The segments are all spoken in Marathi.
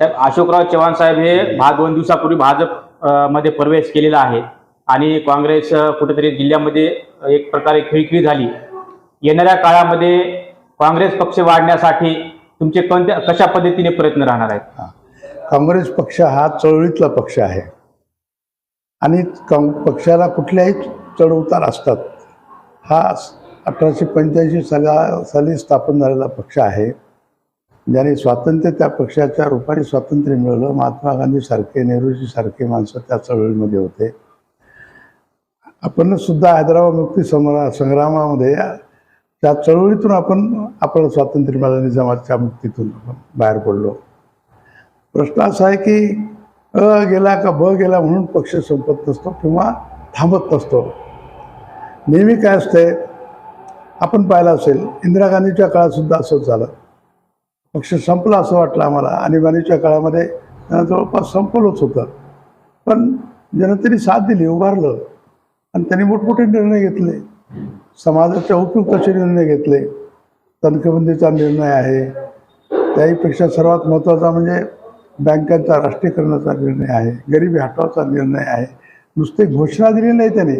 साहेब अशोकराव चव्हाण साहेब हे भा दोन दिवसापूर्वी भाजपमध्ये प्रवेश केलेला आहे. आणि काँग्रेस कुठेतरी जिल्ह्यामध्ये एक प्रकारे खिळखिळी झाली. येणाऱ्या काळामध्ये काँग्रेस पक्ष वाढण्यासाठी तुमचे कोणत्या कशा पद्धतीने प्रयत्न राहणार आहेत? काँग्रेस पक्ष हा चळवळीतला पक्ष आहे. आणि पक्षाला कुठल्याही चढउतार असतात. हा अठराशे पंच्याऐंशी साला साली स्थापन झालेला पक्ष आहे. ज्याने स्वातंत्र्य त्या पक्षाच्या रूपाने स्वातंत्र्य मिळवलं महात्मा गांधी सारखे नेहरूजी सारखे माणसं त्या चळवळीमध्ये होते. आपण सुद्धा हैदराबाद मुक्ती संग्रा संग्रामामध्ये त्या चळवळीतून आपण आपलं स्वातंत्र्य मिळालं निजामाच्या मुक्तीतून आपण बाहेर पडलो. प्रश्न असा आहे की अ गेला का ब गेला म्हणून पक्ष संपत नसतो किंवा थांबत नसतो. नेहमी काय असतंय आपण पाहिलं असेल इंदिरा गांधीच्या काळातसुद्धा असंच झालं. पक्ष संपला असं वाटलं आम्हाला. आणीबाणीच्या काळामध्ये जवळपास संपवलंच होतं. पण जनतेने साथ दिली उभारलं. आणि त्यांनी मोठमोठे निर्णय घेतले. समाजाच्या उपयुक्ताचे निर्णय घेतले. तनखबंदीचा निर्णय आहे. त्याहीपेक्षा सर्वात महत्त्वाचा म्हणजे बँकांचा राष्ट्रीयकरणाचा निर्णय आहे. गरिबी हटवाचा निर्णय आहे. नुसते घोषणा दिली नाही त्याने.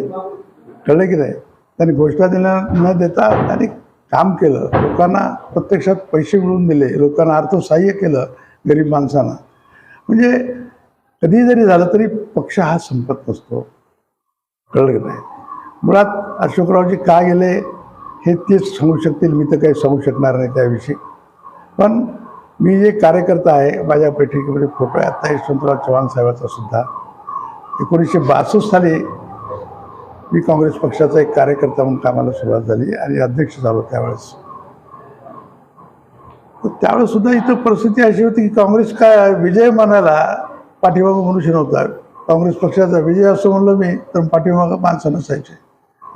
कळलं की नाही? त्यांनी घोषणा दिल्या न देता त्यांनी काम केलं लोकांना प्रत्यक्षात पैसे मिळवून दिले लोकांना अर्थसहाय्य केलं गरीब माणसांना. म्हणजे कधी जरी झालं तरी पक्ष हा संपत नसतो. कळलं की नाही? मुळात अशोकरावजी का गेले हे तेच सांगू शकतील मी तर काही सांगू शकणार नाही त्याविषयी. पण मी जे कार्यकर्ता आहे माझ्या बैठकीमध्ये फोटो आहे. आता यशवंतराव चव्हाण साहेबाचा सुद्धा. एकोणीसशे बासष्ट साली मी काँग्रेस पक्षाचा एक कार्यकर्ता म्हणून कामाला सुरुवात झाली आणि अध्यक्ष झालो त्यावेळेस. तर त्यावेळेस सुद्धा इथं परिस्थिती अशी होती की काँग्रेस काय विजय मानायला पाठीमागं मनुष्य नव्हता. काँग्रेस पक्षाचा विजय असं म्हणलं मी तर पाठीमागं माणसं नसायचे.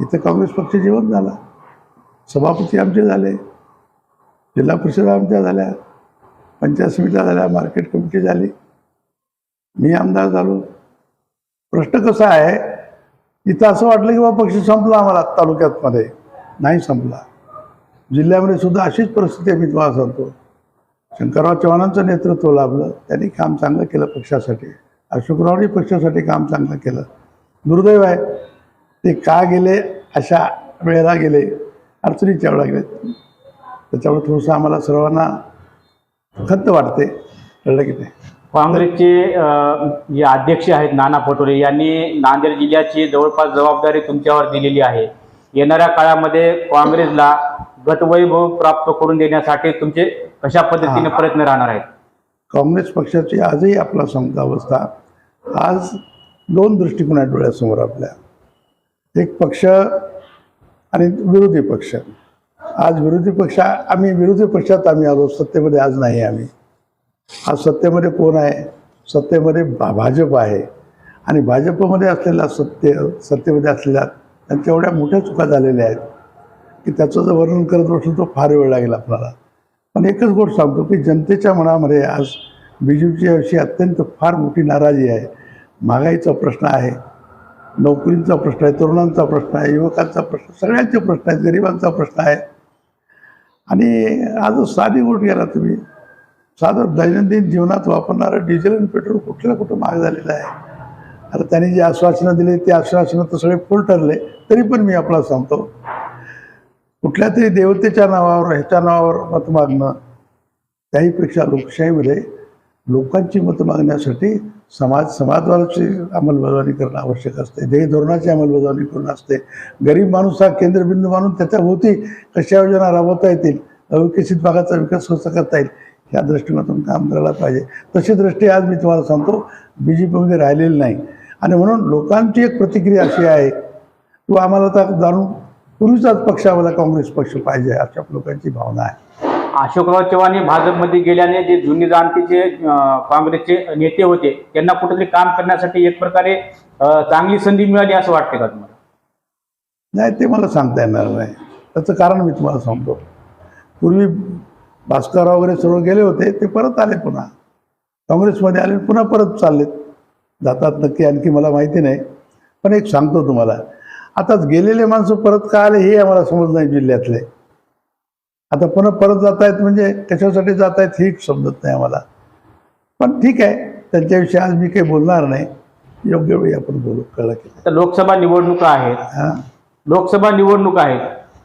इथं काँग्रेस पक्ष जीवन झाला. सभापती आमचे झाले. जिल्हा परिषद आमच्या झाल्या. पंचायत समित्या झाल्या मार्केट कमिटी झाली. मी आमदार झालो. प्रश्न कसा आहे इथं असं वाटलं की बाबा पक्ष संपला आम्हाला तालुक्यात मध्ये नाही संपला. जिल्ह्यामध्ये सुद्धा अशीच परिस्थिती आहे मी तुम्हाला सांगतो. शंकरराव चव्हाणांचं नेतृत्व लाभलं त्यांनी काम चांगलं केलं पक्षासाठी. अशोकरावनी पक्षासाठी काम चांगलं केलं. दुर्दैव आहे ते का गेले अशा वेळेला गेले अडचणीच्या वेळा गेले त्याच्यामुळे थोडंसं आम्हाला सर्वांना खंत वाटते कळलं की नाही? काँग्रेसचे जे अध्यक्ष आहेत नाना पटोले यांनी नांदेड जिल्ह्याची जवळपास जबाबदारी तुमच्यावर दिलेली आहे. येणाऱ्या काळामध्ये काँग्रेसला गतवैभव प्राप्त करून देण्यासाठी तुमचे कशा पद्धतीने. प्रयत्न राहणार आहेत? काँग्रेस पक्षाची आजही आपला समजा अवस्था आज दोन दृष्टिकोन आहेत डोळ्यासमोर आपल्या. एक पक्ष आणि विरोधी पक्ष. आज विरोधी पक्ष आम्ही विरोधी पक्षात आम्ही आलो सत्तेमध्ये आज नाही आम्ही. आज सत्तेमध्ये कोण आहे? सत्तेमध्ये भा भाजप आहे. आणि भाजपमध्ये असलेला सत्य सत्तेमध्ये असलेल्या त्यांच्या एवढ्या मोठ्या चुका झालेल्या आहेत की त्याचं जर वर्णन करत बसलो तो फार वेळ लागेल आपल्याला. पण एकच गोष्ट सांगतो की जनतेच्या मनामध्ये आज बी जे अत्यंत फार मोठी नाराजी आहे. महागाईचा प्रश्न आहे नोकरींचा प्रश्न आहे तरुणांचा प्रश्न आहे युवकांचा प्रश्न सगळ्यांचे प्रश्न आहेत गरिबांचा प्रश्न आहे. आणि आज साधी गोष्ट गेला तुम्ही. साधं दैनंदिन जीवनात वापरणारं डिझेल आणि पेट्रोल कुठलं कुठं महाग झालेलं आहे? आता त्यांनी जे आश्वासनं दिली ते आश्वासनं तर सगळे फुल ठरले तरी पण मी आपला सांगतो कुठल्या तरी देवतेच्या नावावर ह्याच्या नावावर मत मागणं त्याहीपेक्षा लोकशाहीमध्ये लोकांची मतं मागण्यासाठी समाज समाजवादाची अंमलबजावणी करणं आवश्यक असते ध्येय धोरणाची अंमलबजावणी करणं असते. गरीब माणूस हा केंद्रबिंदू मानून त्याच्याभोवती कशा योजना राबवता येतील? अविकसित भागाचा विकास कसा करता येईल? ह्या दृष्टिकोनातून काम करायला पाहिजे. तशी दृष्टी आज मी तुम्हाला सांगतो बी जे पीमध्ये राहिलेली नाही. आणि म्हणून लोकांची एक प्रतिक्रिया अशी आहे की आम्हाला तर जाणून पूर्वीचाच पक्ष आम्हाला काँग्रेस पक्ष पाहिजे अशा लोकांची भावना आहे. अशोकराव चव्हाण हे भाजपमध्ये गेल्याने जे जुनी जाणतीचे काँग्रेसचे नेते होते त्यांना कुठेतरी काम करण्यासाठी एक प्रकारे चांगली संधी मिळाली असं वाटते का तुम्हाला? नाही ते मला सांगता येणार नाही. त्याचं कारण मी तुम्हाला सांगतो. पूर्वी भास्करराव वगैरे सर्व गेले होते ते परत आले पुन्हा. काँग्रेसमध्ये आले पुन्हा परत चाललेत. जातात नक्की आणखी मला माहिती नाही. पण एक सांगतो तुम्हाला. आता गेलेले माणसं परत का आले हे आम्हाला समज नाही जिल्ह्यातले. आता पुन्हा परत जात आहेत म्हणजे कशासाठी जात आहेत हे समजत नाही आम्हाला. पण ठीक आहे त्यांच्याविषयी आज मी काही बोलणार नाही. योग्य वेळी आपण बोलू कळलं की लोकसभा निवडणुका आहेत. लोकसभा निवडणूक आहेत.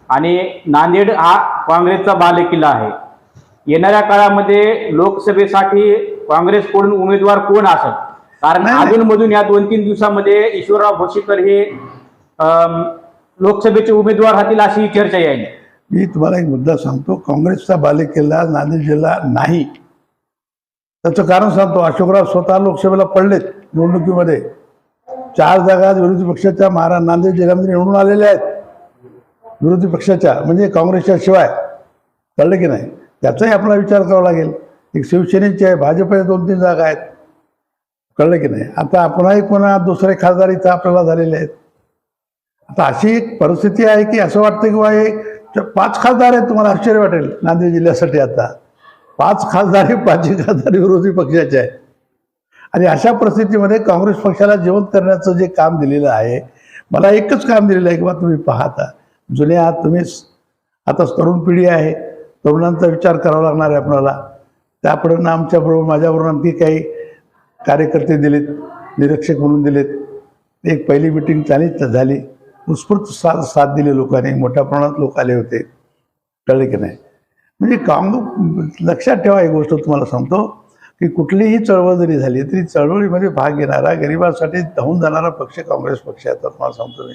आणि नांदेड हा काँग्रेसचा बालेकिल्ला आहे. येणाऱ्या काळामध्ये लोकसभेसाठी काँग्रेसकडून उमेदवार कोण असत कारण. अधूनमधून या दोन तीन दिवसामध्ये ईश्वरराव भोशीकर हे लोकसभेचे उमेदवार राहतील अशी चर्चा यायली मी तुम्हाला एक मुद्दा सांगतो. काँग्रेसचा बालेकिल्ला नांदेड जिल्हा नाही. त्याचं कारण सांगतो. अशोकराव स्वतः लोकसभेला पडलेत निवडणुकीमध्ये. चार जागा विरोधी पक्षाच्या महाराज नांदेड जिल्ह्यामध्ये निवडून आलेल्या आहेत. विरोधी पक्षाच्या म्हणजे काँग्रेसच्या शिवाय. कळलं की नाही? त्याचाही आपला विचार करावा लागेल. एक शिवसेनेची आहे भाजपच्या दोन तीन जागा आहेत. कळलं की नाही? आता आपणही पुन्हा दुसरे खासदार इथं आपल्याला झालेले आहेत. आता अशी एक परिस्थिती आहे की असं वाटतं की बा हे पाच खासदार आहेत तुम्हाला आश्चर्य वाटेल नांदेड जिल्ह्यासाठी आता. पाच खासदार हे पाचही खासदार विरोधी पक्षाचे आहेत. आणि अशा परिस्थितीमध्ये काँग्रेस पक्षाला जिवंत करण्याचं जे काम दिलेलं आहे मला एकच काम दिलेलं आहे की बा तुम्ही पाहता. जुन्या आहात तुम्हीच आता तरुण पिढी आहे तरुणांचा विचार करावा लागणार आहे आपल्याला. त्यापुढे आमच्याबरोबर माझ्याबरोबर आणखी काही कार्यकर्ते दिलेत निरीक्षक म्हणून दिलेत. एक पहिली मिटिंग चालीच झाली. उत्स्फूर्त साथ साथ दिली लोकांनी. मोठ्या प्रमाणात लोक आले होते. कळले की नाही? म्हणजे काम लक्षात ठेवा एक गोष्ट तुम्हाला सांगतो की कुठलीही चळवळ जरी झाली तरी चळवळीमध्ये भाग घेणारा गरिबांसाठी धावून जाणारा पक्ष काँग्रेस पक्ष आहे तर तुम्हाला सांगतो मी.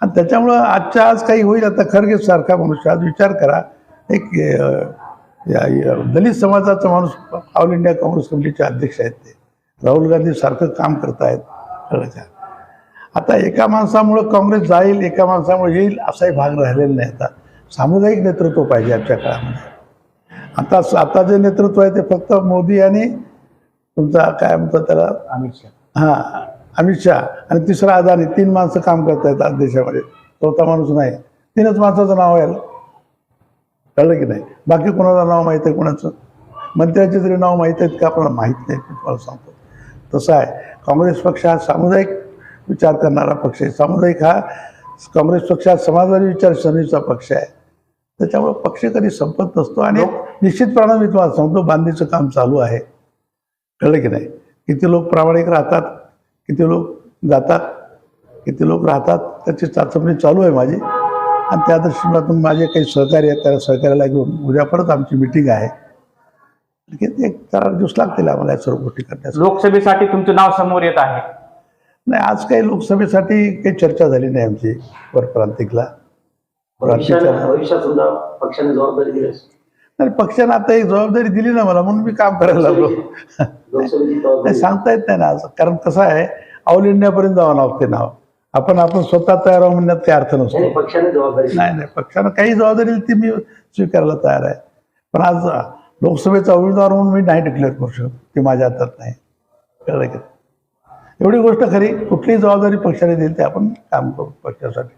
आणि त्याच्यामुळं आजच्या आज काही होईल आता खरगे सारखा मनुष्य. आज विचार करा एक अं, या- या दलित समाजाचा माणूस ऑल इंडिया काँग्रेस कमिटीचे अध्यक्ष आहेत ते. राहुल गांधी सारखं काम करतायत का आता एका माणसामुळं काँग्रेस जाईल एका माणसामुळे येईल असाही भाग राहिलेला नाही आता. सामुदायिक नेतृत्व पाहिजे आजच्या काळामध्ये. आता आता जे नेतृत्व आहे ते फक्त मोदी आणि तुमचा काय म्हणतात त्याला? अमित शहा. हां अमित शहा आणि तिसरा अदानी तीन माणसं काम करतायत आज देशामध्ये. चौथा माणूस नाही. तीनच माणसाचं नाव आहे. कळलं की नाही? बाकी कोणाचं नाव माहीत आहे कोणाचं? मंत्र्याचे जरी नाव माहीत आहेत का? आपल्याला माहीत नाही तुम्हाला सांगतो. तसं आहे. काँग्रेस पक्ष हा सामुदायिक विचार करणारा पक्ष आहे. सामुदायिक हा काँग्रेस पक्ष हा समाजवादी विचारसरणीचा पक्ष आहे. त्याच्यामुळे पक्ष कधी संपत नसतो आणि निश्चितपणे मी तुम्हाला सांगतो बांधणीचं काम चालू आहे. कळलं की नाही? किती लोक प्रामाणिक राहतात किती लोक जातात किती लोक राहतात त्याची चाचपणी चालू आहे माझी. आणि त्या दृष्टीने माझे काही सहकारी आहेत त्या सहकार्याला घेऊन उद्या परत आमची मिटिंग आहे. एक चार दिवस लागतील आम्हाला या सर्व गोष्टी करण्यासाठी. लोकसभेसाठी तुमचं नाव समोर येत आहे. नाही आज काही लोकसभेसाठी काही चर्चा झाली नाही आमची वर प्रांतिकला भविष्यात प्रांतिकला भविष्यात सुद्धा पक्षाने जबाबदारी दिली. नाही पक्षाने आता एक जबाबदारी दिली ना मला म्हणून मी काम करायला लागलो. लोकसभेची नाही सांगता येत नाही ना आज कारण कसं आहे ऑल इंडियापर्यंत जावं नाव ते नाव. आपण आपण स्वतः तयार आहोत म्हणण्यात काही अर्थ नसतो. पक्षाने जबाबदारी. नाही नाही पक्षानं काही जबाबदारी ती मी स्वीकारायला तयार आहे. पण आज लोकसभेचा उमेदवार म्हणून मी नाही डिक्लेअर करू शकत. ते माझ्या हातात नाही. कळलं की? एवढी गोष्ट खरी कुठलीही जबाबदारी पक्षाने दिली ते आपण काम करू पक्षासाठी.